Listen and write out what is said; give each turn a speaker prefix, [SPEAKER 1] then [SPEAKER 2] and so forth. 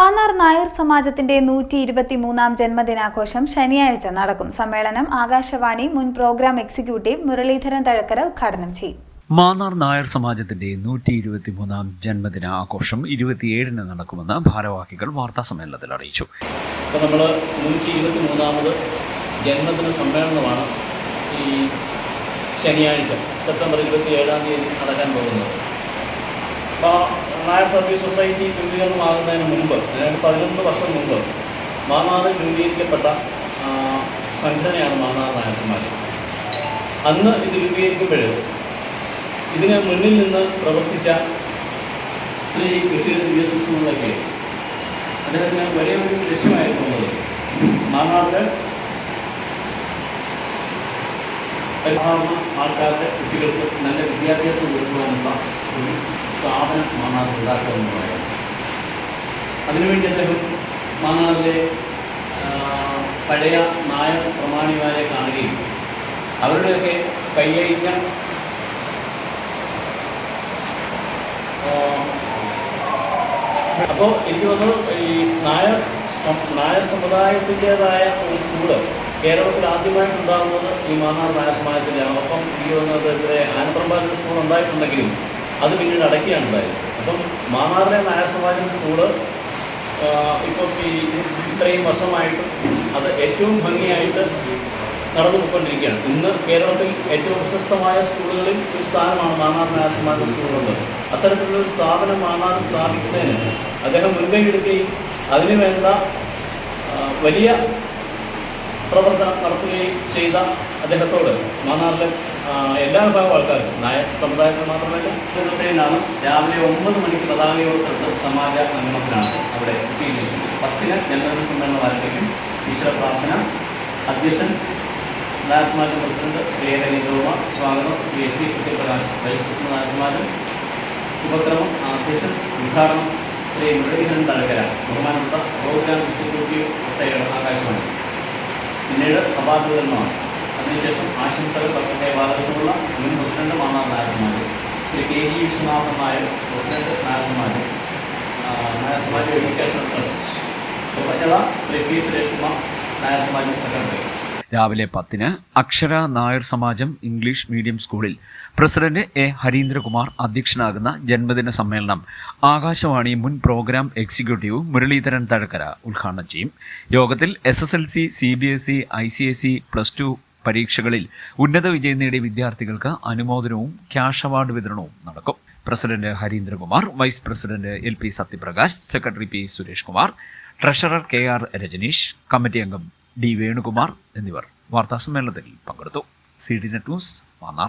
[SPEAKER 1] മാന്നാർ നായർ സമാജത്തിന്റെ നൂറ്റി ഇരുപത്തിമൂന്നാം ജന്മദിനാഘോഷം ശനിയാഴ്ച നടക്കും. സമ്മേളനം ആകാശവാണി മുൻ പ്രോഗ്രാം എക്സിക്യൂട്ടീവ് മുരളീധരൻ തഴക്കര ഉദ്ഘാടനം ചെയ്യും.
[SPEAKER 2] മാന്നാർ നായർ സമാജത്തിന്റെ നൂറ്റി ഇരുപത്തിമൂന്നാം ജന്മദിന ആഘോഷം ഇരുപത്തിയേഴിന് നടക്കുമെന്ന് ഭാരവാഹികൾ വാർത്താ സമ്മേളനത്തിൽ അറിയിച്ചു.
[SPEAKER 3] ഇപ്പോൾ നമ്മൾ നൂറ്റി ഇരുപത്തി മൂന്നാമത് ജന്മദിന സമ്മേളനമാണ് ഈ ശനിയാഴ്ച സെപ്റ്റംബർ ഇരുപത്തി ഏഴാം തീയതി നടക്കാൻ പോകുന്നത്. അപ്പോൾ നായർ സർവീസ് സൊസൈറ്റി രൂപീകരണമാകുന്നതിന് മുമ്പ് അതായത് പതിനൊന്ന് വർഷം മുമ്പ് മാന്നാറിൽ രൂപീകരിക്കപ്പെട്ട സംഘടനയാണ് മാന്നാർ നായർ സമാജം അന്ന് ഇത് രൂപീകരിക്കുമ്പോൾ ഇതിന് മുന്നിൽ നിന്ന് പ്രവർത്തിച്ച ശ്രീ കൃഷി വി എസ് എസ് എന്നുള്ളൊക്കെ അദ്ദേഹത്തിന് വലിയ ഒരു ലക്ഷ്യമായിരുന്നുള്ളത് സാധാരണ ആൾക്കാരുടെ കുട്ടികൾക്ക് നല്ല വിദ്യാഭ്യാസം കൊടുക്കുവാനുള്ള ഒരു സ്ഥാപനം മാങ്ങാട് ഉണ്ടാക്കുക എന്ന് പറയാം അതിനുവേണ്ടി അദ്ദേഹം മാങ്ങാടിലെ പഴയ നായ പ്രമാണിമാരെ കാണുകയും അവരുടെയൊക്കെ കൈയഴിഞ്ഞ അപ്പോൾ എനിക്ക് തോന്നുന്നു ഈ നായർ നായർ സമുദായത്തിന്റെതായ ഒരു സ്കൂൾ കേരളത്തിൽ ആദ്യമായിട്ടുണ്ടാകുന്നത് ഈ മാന്നാർ നായർ സമാജത്തിന്റെയാണ്. അപ്പം എനിക്ക് തോന്നുന്നത് ഇവിടെ ആനപ്രമ്പാലൊരു സ്കൂൾ ഉണ്ടായിട്ടുണ്ടെങ്കിലും അത് പിന്നീട് അടയ്ക്കുകയാണ് ഉണ്ടായത്. അപ്പം മാന്നാറിലെ നായർ സമാജം സ്കൂൾ ഇപ്പം ഈ ഇത്രയും വർഷമായിട്ട് അത് ഏറ്റവും ഭംഗിയായിട്ട് നടന്നു പോയിക്കൊണ്ടിരിക്കുകയാണ്. ഇന്ന് കേരളത്തിൽ ഏറ്റവും പ്രശസ്തമായ സ്കൂളുകളിൽ ഒരു സ്ഥാനമാണ് മാന്നാർ നായർ സമാജം സ്കൂളുള്ളത് അത്തരത്തിലുള്ള ഒരു സ്ഥാപനം മാമാർ സ്ഥാപിക്കുന്നതിന് അദ്ദേഹം മുൻകൈ എടുക്കുകയും അതിനു വേണ്ട വലിയ പ്രവർത്തനം നടത്തുകയും ചെയ്ത അദ്ദേഹത്തോട് മാന്നാറിലെ എല്ലാ വിഭാഗം ആൾക്കാരും. നായ സമുദായത്തിൽ മാത്രമല്ല. ഇന്നത്തേനാണ് രാവിലെ ഒമ്പത് മണിക്ക് പതാകയോർത്തിട്ട് സമാജ അംഗണത്തിലാണ് അവിടെ പത്തിന് ജനറൽ സമ്മേളനം ആരംഭിക്കും ഈശ്വര പ്രാർത്ഥന അധ്യക്ഷൻ സമാജം പ്രസിഡന്റ് ശ്രീ രവീന്ദ്രകുമാർ സ്വാഗതം Shri S P Satyaprakash vice president Nair ഉപക്രമം അധ്യക്ഷൻ ഉദ്ഘാടനം ശ്രീ മുരളീധരൻ തഴക്കര ബഹുമാനപ്പെട്ട പ്രോഗ്രാം എക്സിക്യൂട്ടീവ് പ്രത്യേക ആകാശവാണി. പിന്നീട് വിതരണമാണ്. അതിനുശേഷം ആശംസകൾ കെ ബാലകൃഷ്ണപിള്ള മുൻ പ്രസിഡന്റുമാണ് നായകന്മാർ Shri K G Viswanathan Nair president ആ, നായർ സമാജ് എഡ്യൂക്കേഷൻ ട്രസ്റ്റ് ഉപജത ശ്രീ പി സുരേഷ് നായർ സമാജ് സെക്രട്ടറി
[SPEAKER 2] രാവിലെ പത്തിന് അക്ഷര നായർ സമാജം ഇംഗ്ലീഷ് മീഡിയം സ്കൂളിൽ പ്രസിഡന്റ് എ ഹരീന്ദ്രകുമാർ അധ്യക്ഷനാകുന്ന ജന്മദിന സമ്മേളനം ആകാശവാണി മുൻ പ്രോഗ്രാം എക്സിക്യൂട്ടീവ് മുരളീധരൻ തഴക്കര ഉദ്ഘാടനം ചെയ്യും. യോഗത്തിൽ S S L C C B S E I C S E plus two പരീക്ഷകളിൽ ഉന്നത വിജയം നേടിയ വിദ്യാർത്ഥികൾക്ക് അനുമോദനവും ക്യാഷ് അവാർഡ് വിതരണവും നടക്കും. President Harindrakumar vice president L P Satyaprakash secretary P Suresh Kumar treasurer K R Rajaneesh committee അംഗം D Venukumar എന്നിവർ വാർത്താസമ്മേളനത്തിൽ പങ്കെടുത്തു. C D net news Mannar.